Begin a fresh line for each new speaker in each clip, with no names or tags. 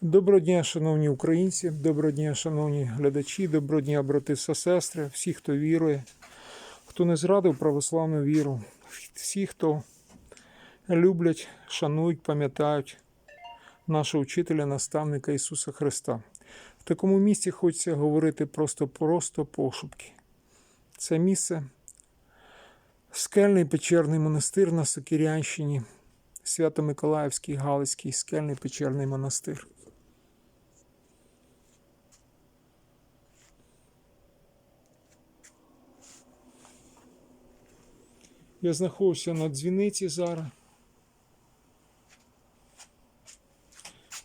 Доброго дня, шановні українці, доброго дня, шановні глядачі, доброго дня, брати та сестри, всі, хто вірує, хто не зрадив православну віру, всі, хто люблять, шанують, пам'ятають нашого вчителя, наставника Ісуса Христа. В такому місці хочеться говорити просто-просто пошепки. Це місце скельний печерний монастир на Сокирянщині, Свято-Миколаївський Галицький скельний печерний монастир. Я знаходжуся на дзвіниці зараз.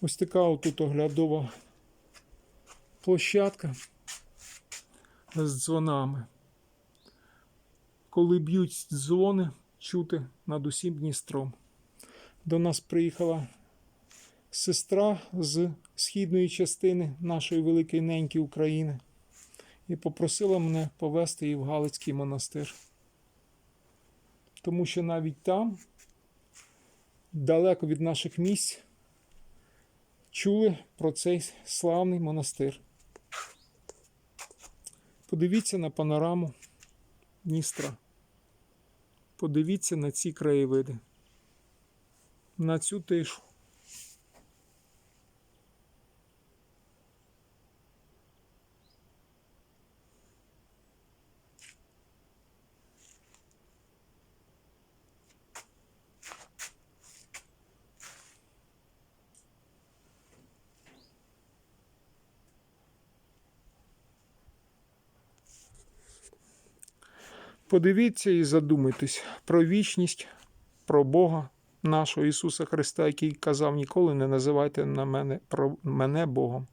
Ось така отут оглядова площадка з дзвонами. Коли б'ють дзвони, чути над усім Дністром. До нас приїхала сестра з східної частини нашої великої неньки України і попросила мене повезти її в Галицький монастир. Тому що навіть там, далеко від наших місць, чули про цей славний монастир. Подивіться на панораму Дністра. Подивіться на ці краєвиди, на цю тишу. Подивіться і задумайтесь про вічність, про Бога нашого Ісуса Христа, який казав: ніколи не називайте на мене, про мене Богом.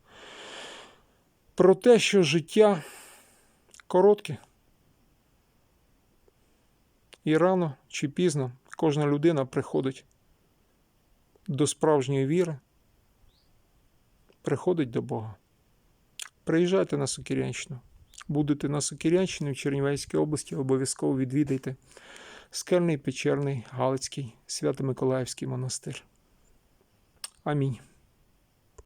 Про те, що життя коротке. І рано чи пізно кожна людина приходить до справжньої віри, приходить до Бога. Приїжджайте на Сокирянщину будете на Сокирянщині в Чернівецькій області, обов'язково відвідайте скельний печерний Галицький Свято-Миколаївський монастир. Амінь.